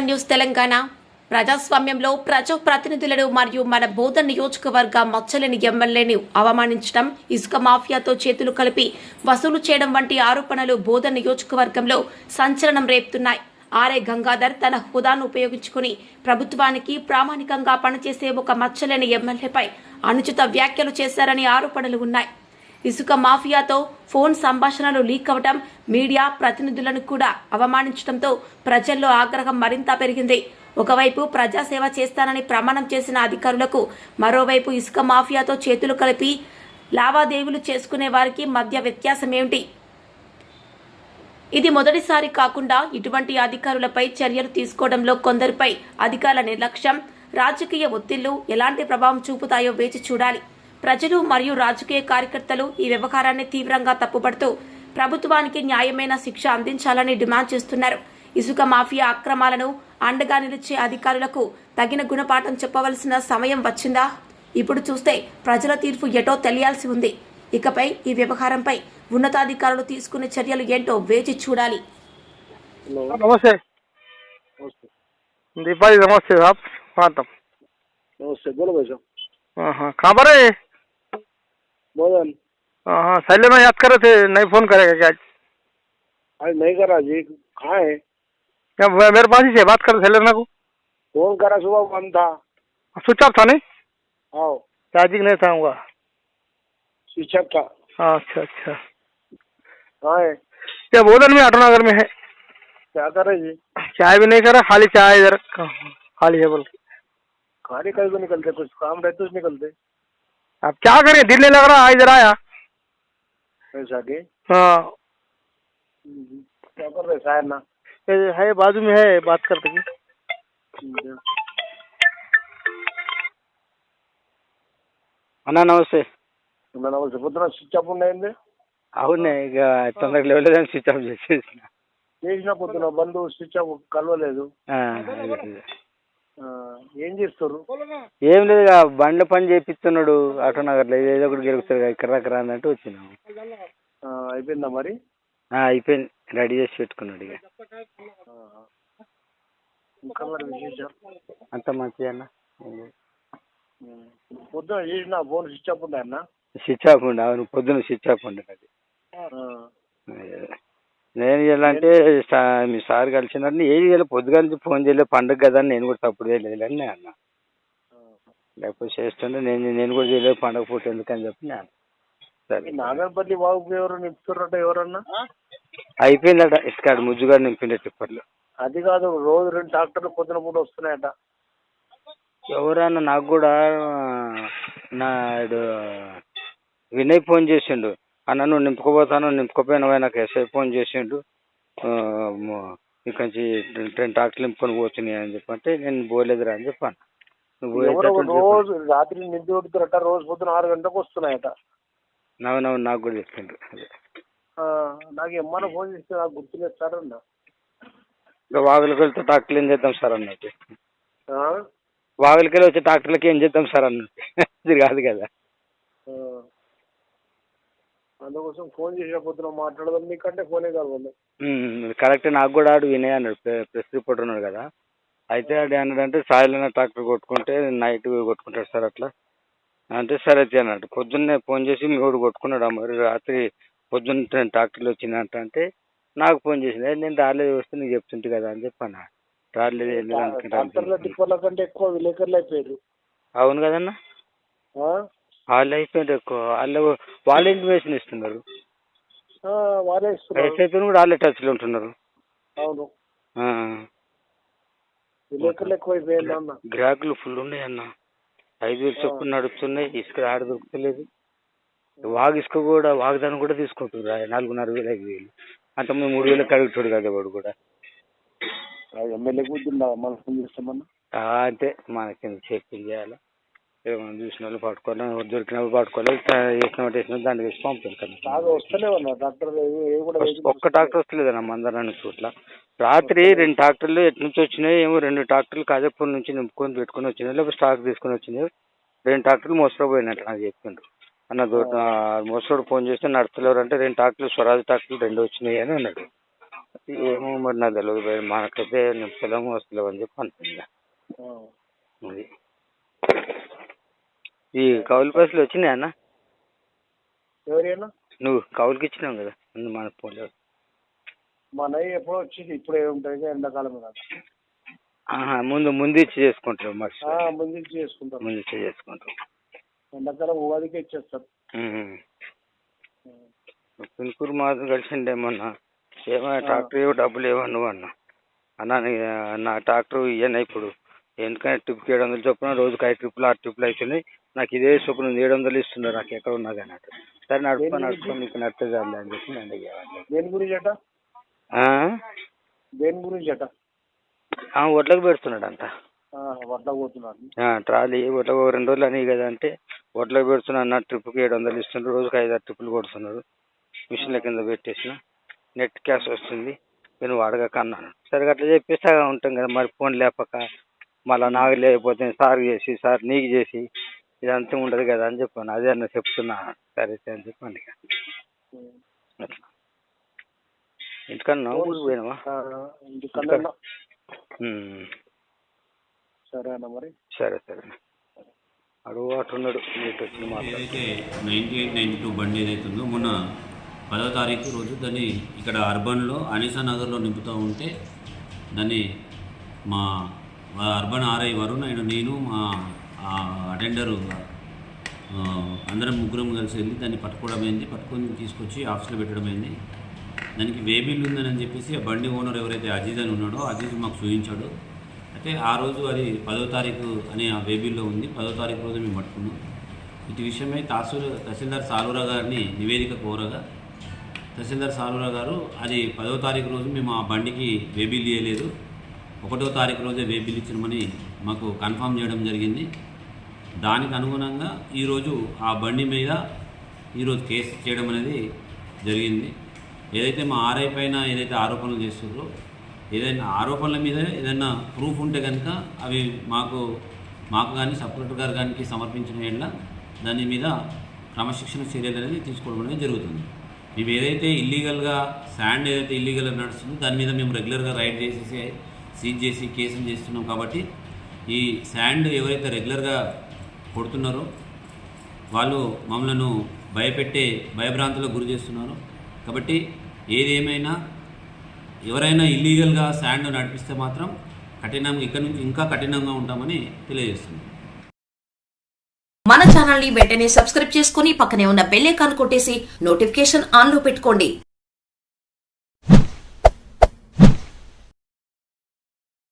One news Telangana. ప్రజాస్వామ్యంలో ప్రజాప్రతినిధులను మరియు మన బోధ నియోజకవర్గ మచ్చలేని ఎమ్మెల్యేని అవమానించడం ఇసుక మాఫియాతో చేతులు కలిపి వసూలు చేయడం వంటి ఆరోపణలు బోధన నియోజకవర్గంలో సంచలనం రేపుతున్నాయి. ఆర్ఏ గంగాధర్ తన హోదాను ఉపయోగించుకుని ప్రభుత్వానికి ప్రామాణికంగా పనిచేసే ఒక మచ్చలేని ఎమ్మెల్యేపై అనుచిత వ్యాఖ్యలు చేశారని ఆరోపణలు ఉన్నాయి. ఇసుక మాఫియాతో ఫోన్ సంభాషణలు లీక్ అవటం మీడియా ప్రతినిధులను కూడా అవమానించడంతో ప్రజల్లో ఆగ్రహం మరింత పెరిగింది. ఒకవైపు ప్రజాసేవ చేస్తానని ప్రమాణం చేసిన అధికారులకు మరోవైపు ఇసుక మాఫియాతో చేతులు కలిపి లావాదేవీలు చేసుకునే వారికి మధ్య వ్యత్యాసం ఏమిటి ఇది మొదటిసారి కాకుండా ఇటువంటి అధికారులపై చర్యలు తీసుకోవడంలో కొందరిపై అధికారుల నిర్లక్ష్యం రాజకీయ ఒత్తిళ్ళు ఎలాంటి ప్రభావం చూపుతాయో వేచి చూడాలి. ప్రజలు మరియు రాజకీయ కార్యకర్తలు ఈ వ్యవహారాన్ని తీవ్రంగా తప్పుపడుతూ ప్రభుత్వానికి న్యాయమైన శిక్ష అందించాలని డిమాండ్ చేస్తున్నారు ఇసుక మాఫియా అక్రమాలను అండగా నిలిచే అధికారులకు తగిన గుణపాఠం చెప్పవలసిన సమయం వచ్చిందా ఇప్పుడు చూస్తే ప్రజల తీర్పు ఎటో తెలియాల్సి ఉంది ఇకపై ఈ వ్యవహారంపై ఉన్నతాధికారులు తీసుకునే చర్యలు ఏంటో వేచి చూడాలి हेलो नमस्ते नमस्ते दीपा जी नमस्ते साहब स्वागतम नमस्ते बोलो भाई साहब हाँ हाँ कहाँ पर है बोलन हाँ हाँ शैले में याद कर थे नहीं फ़ोन करेगा क्या आज? आज नहीं करा जी कहाँ है? क्या मे- मेरे पास ही से बात कर शैले को। फ़ोन करा सुबह बंद था। स्विच ऑफ़ था नहीं? आओ। चार्जिंग नहीं था हुआ शिक्षक का हाँ अच्छा अच्छा। कहाँ है? क्या बोधन में ऑटोनगर में है? क्या कर रहे जी? चाय भी नहीं करा खाली चाय इधर खाली है बोल। खाली कहीं को निकलते कुछ काम रहते तो निकलते। अब क्या करें दिल नहीं लग रहा इधर आया ऐसा के हाँ हम्म, क्या कर रहे शायर ना ये है बाजू में है बात करते की हम्म, అన్న నమస్తే నా నమస్తే పొద్దున స్విచ్ అప్ ఉన్నాయండి అవునే ఇక తొందరగా లేవలేదని స్విచ్ ఆఫ్ చేసేసిన చేసిన పొద్దున బంధు స్విచ్ అప్ కలవలేదు ఆ, అదే, అదే. ఆ, ఏం చేస్తారు? ఏం లేదు బండ్ల పని చేపిస్తున్నాడు ఆటో నగర్లో ఏదో ఒకటి గెలుగుతారు కదా, ఇక్కడ దాకా రాదంటే వచ్చినాము అయిపోయిందా మరి? ఆ, అయిపోయింది. రెడీ చేసి పెట్టుకున్నాడు ఇక. ఆ. ఇంకా మరి విశేషం అంత మంచిగా అన్న. పొద్దున చేసిన ఫోన్ స్విచ్ అప్ ఉన్నాయన్న స్విచ్ ఆఫ్ ఉండే అవును పొద్దున స్విచ్ ఆఫ్ ఉండే అది. నేను అంటే మీ సార్ కలిసినట్టు ఏది ఇలా పొద్దుగా నుంచి ఫోన్ చేయలేదు పండుగ కదా నేను కూడా తప్పుడు చేయలేదు అని నేను అన్న. లేకపోతే చేస్తుంటే నేను నేను కూడా చేయలేదు పండుగ పూట ఎందుకని చెప్పి నేను. సరే. నాగర్పల్లి బాబుకి ఎవరు నింపుతున్నారట ఎవరన్నా? అయిపోయిందట ఇసుకాడు ముజ్జుగాడు నింపిండే టిప్పర్లు. అది కాదు రోజు రెండు ట్రాక్టర్లు పొద్దున పూట వస్తున్నాయట. ఎవరన్నా నాకు కూడా నాడు వినయ్ ఫోన్ చేసిండు. అన్న నువ్వు నింపుకోపోతాను నింపుకోపోయినావా నాకు ఎస్ఐ ఫోన్ చేసిండు. ఇక్కడ నుంచి టెన్ ట్రాక్టర్లు నింపుకొని పోతున్నాయి అని చెప్పంటే నేను పోలేదురా అని చెప్పాను. నువ్వు. రోజు రాత్రి నింపి కొడుతారట రోజు పొద్దున ఆరు గంటలకు వస్తున్నాయట. అవునవును నాకు కూడా చెప్పిండ్రు నాకు ఎమ్మన ఫోన్ చేస్తే నాకు గుర్తులేదు సార్ అన్న. ఇంకా వాగులకి వెళ్తే ట్రాక్టర్లు ఏం చేద్దాం సార్ అన్నట్టు? వాగులకి వచ్చే ట్రాక్టర్లకి ఏం చేద్దాం సార్ అన్నట్టు. ఇది కాదు కదా. అందుకోసం ఫోన్ చేసిన పొద్దున మాట్లాడదాం. మీకంటే ఫోనే కలవాలి కరెక్ట్ నాకు కూడా ఆడు వినయ్ అన్నాడు. ప్రె- ప్రెస్ రిపోర్టర్ ఉన్నాడు కదా. అయితే ఆడు అన్నాడంటే సాయిలైన ట్రాక్టర్ కొట్టుకుంటే నైట్ కొట్టుకుంటాడు సార్ అట్లా. అంటే సరే అయితే అన్నాడు. పొద్దున్నే ఫోన్ చేసి మీ వాడు కొట్టుకున్నాడు మరి రాత్రి పొద్దున్న ట్రాక్టర్లు వచ్చిందంట అంటే నాకు ఫోన్ చేసింది. "ఏ, నేను రాలేదు వస్తే నీకు చెప్తుంటే కదా అని చెప్పాను రాలేదు టిప్పర్ల కంటే ఎక్కువ విలేకరులు అయిపోయారు. అవును కదన్నా? వాళ్ళు అయిపోయింది ఎక్కువ. వాళ్ళు వాళ్ళ ఇన్ఫర్మేషన్ ఇస్తున్నారు. ఆ, వారే ఇస్తున్నారు. ఎస్ఐతో కూడా వాళ్ళే టచ్లో ఉంటున్నారు. అవును. ఆ. విలేకరులు అన్న. గిరాకులు ఫుల్ ఉన్నాయి అన్న. ఐదు వేలు చొప్పున నడుస్తున్నాయి ఇసుక ఆడ దొరుకుతలేదు. వాగు ఇసుక కూడా వాగ్దానం కూడా తీసుకుంటున్నారు. నాలుగున్నర వేలు ఐదు వేలు. అంత ముందు మూడు వేలకు అడుగుతాడు కదా వాడు కూడా. ఎమ్మెల్యే కూర్చుందా మనం ఫోన్ చేస్తామన్నా. ఆ, అంతే. మనకి చెప్పింది చేయాలి? ఏమైనా చూసిన వాళ్ళు పట్టుకోవాలి దొరికినప్పుడు పట్టుకోవాలి వేసిన వేసిన దాన్ని వేసి పంపుతారు కదా. వస్తలేవన్నా డాక్టర్ ఒక్క ట్రాక్టర్ వస్తలేదన్న మందరాన్ని చోట్ల. రాత్రి రెండు ట్రాక్టర్లు ఎటు నుంచి వచ్చినాయి ఏమో రెండు ట్రాక్టర్లు కాజాపూర్ నుంచి నింపుకొని పెట్టుకొని వచ్చినాయి లేకపోతే స్టాక్ తీసుకొని వచ్చినాయి రెండు ట్రాక్టర్లు మోసపోయినట్టు నాకు చెప్పిండ్రు. అన్న మోసోడు ఫోన్ చేస్తే నడుస్తలేరు అంటే రెండు ట్రాక్టర్లు స్వరాజ్ ట్రాక్టర్లు రెండు వచ్చినాయి అని అన్నాడు. ఏమో మరి నాకు తెలియదు మనకైతే నేను పొలం వస్తలేవు అని చెప్పి. అది. ఈ కౌలు పైసలు వచ్చినాయి అన్న? ఎవరైనా నువ్వు కౌలుకి ఇచ్చినావు కదా ముందు మన పోలే. మన ఎప్పుడో వచ్చింది ఇప్పుడు ఏముంటుంది ఎండాకాలం కదా. ముందు ముందు ఇచ్చి చేసుకుంటారు ముందు నుంచి చేసుకుంటాం. ముందు ఇచ్చి చేసుకుంటారు ఎండాకాలం ఉగాదికి ఇచ్చేస్తారు ఉమ్. పిన్కూరు మాత్రం కలిసిండే మొన్న. ఏమో ట్రాక్టర్ ఏవో డబ్బులు ఏవో నువ్వు అన్న. అన్న నీ- ట్రాక్టర్ ఇయ్యను ఇప్పుడు. ఎందుకంటే ట్రిప్కి ఏడు వందలు చొప్పున రోజుకి ఐదు ట్రిప్పులు ఆరు ట్రిప్పులు అవుతున్నాయి. నాకు ఇదే చొప్పున ఏడు వందలు ఇస్తున్నారు నాకు ఎక్కడ ఉన్నా కానీ అటు సరే నడుపుకో నడుపుకో నీకు నడుతుంది అని చెప్పి నేను అడిగేవాడిని. దేని గురించి అట? ఆ? దేని గురించి అట? ఆ, వడ్లకు పెడుతున్నాడు అంట. పోతున్నాడు. ట్రాలీ వడ్ల ఓ రెండు రోజులు అని కదా అంటే వడ్లకు పెడుతున్నా అన్న ట్రిప్కి ఏడు వందలు ఇస్తున్నారు రోజుకి ఐదు ఆరు ట్రిప్పులు కొడుతున్నారు మిషన్ల కింద పెట్టేసిన నెట్ క్యాష్ వస్తుంది నేను అడగక అన్నాను. సరే అట్లా చెప్పేస్తా ఉంటాం కదా మరి ఫోన్ లేపక మళ్ళీ నాకు లేకపోతే సార్ చేసి సార్ నీకు చేసి ఇదంతా ఉండదు కదా అని చెప్పాను. అదే అన్న చెప్తున్నా. సరే సరే అని చెప్పండి అట్లా. ఇంటికన్నా ఊరికి పోయినావా. సరే అన్న మరి. సరే సరే అడుగు అటు ఉన్నాడు. నీకు వచ్చిన మాట్లాడు. ఏదైతే నైంటీ ఎయిట్ నైంటీ టూ బండి మొన్న పదో తారీఖు రోజు దాన్ని ఇక్కడ అర్బన్లో అనిసా నగర్లో నింపుతూ ఉంటే దాన్ని మా మా అర్బన్ ఆర్ఐ వరుణ్ అండ్ నేను మా అటెండరు అందరం ముగ్గురం కలిసి వెళ్ళి దాన్ని పట్టుకోవడం అయింది పట్టుకొని తీసుకొచ్చి ఆఫీస్లో పెట్టడం అయింది దానికి వేబిల్ ఉందని చెప్పేసి ఆ బండి ఓనర్ ఎవరైతే అజీజ్ అని ఉన్నాడో అజీజ్ మాకు చూపించాడు. అయితే ఆ రోజు అది పదో తారీఖు అనే ఆ వేబిల్లో ఉంది. పదో తారీఖు రోజు మేము పట్టుకున్నాం. ఇటు విషయమై తహసీల్ తహసీల్దార్ సాలూరా గారిని నివేదిక కోరగా తహసీల్దార్ సాలూరా గారు అది పదో తారీఖు రోజు మేము ఆ బండికి వేబిల్ ఇవ్వలేదు ఒకటో తారీఖు రోజే వేబిల్ ఇచ్చినమని ఇచ్చినామని మాకు కన్ఫర్మ్ చేయడం జరిగింది. దానికి అనుగుణంగా ఈరోజు ఆ బండి మీద ఈరోజు కేసు చేయడం అనేది జరిగింది. ఏదైతే మా ఆర్ఐ పైన ఏదైతే ఆరోపణలు చేస్తున్నారో ఏదైనా ఆరోపణల మీద ఏదైనా ప్రూఫ్ ఉంటే కనుక అవి మాకు మాకు కానీ సపరేటర్ గారు కానీ సమర్పించిన వేళ దాని మీద క్రమశిక్షణ చర్యలు అనేది తీసుకోవడం అనేది జరుగుతుంది. మేము ఏదైతే ఇల్లీగల్గా శాండ్ ఏదైతే ఇల్లీగల్గా నడుస్తుందో దాని మీద మేము రెగ్యులర్గా రైడ్ చేసేసి సీజ్ చేసి కేసులు చేస్తున్నాం కాబట్టి ఈ శాండ్ ఎవరైతే రెగ్యులర్గా కొడుతున్నారు. వాళ్ళు మమ్మలను భయపెట్టే భయభ్రాంతులకు గురి చేస్తున్నారు. కాబట్టి ఏది ఏమైనా ఎవరైనా ఇల్లీగల్గా శాండ్ నడిపిస్తే మాత్రం కఠినంగా ఇక్కడ నుంచి ఇంకా కఠినంగా ఉంటామని తెలియజేస్తున్నాం. మన ఛానల్ని వెంటనే సబ్స్క్రైబ్ చేసుకుని పక్కనే ఉన్న బెల్ ఐకాన్ కొట్టేసి నోటిఫికేషన్ ఆన్లో పెట్టుకోండి.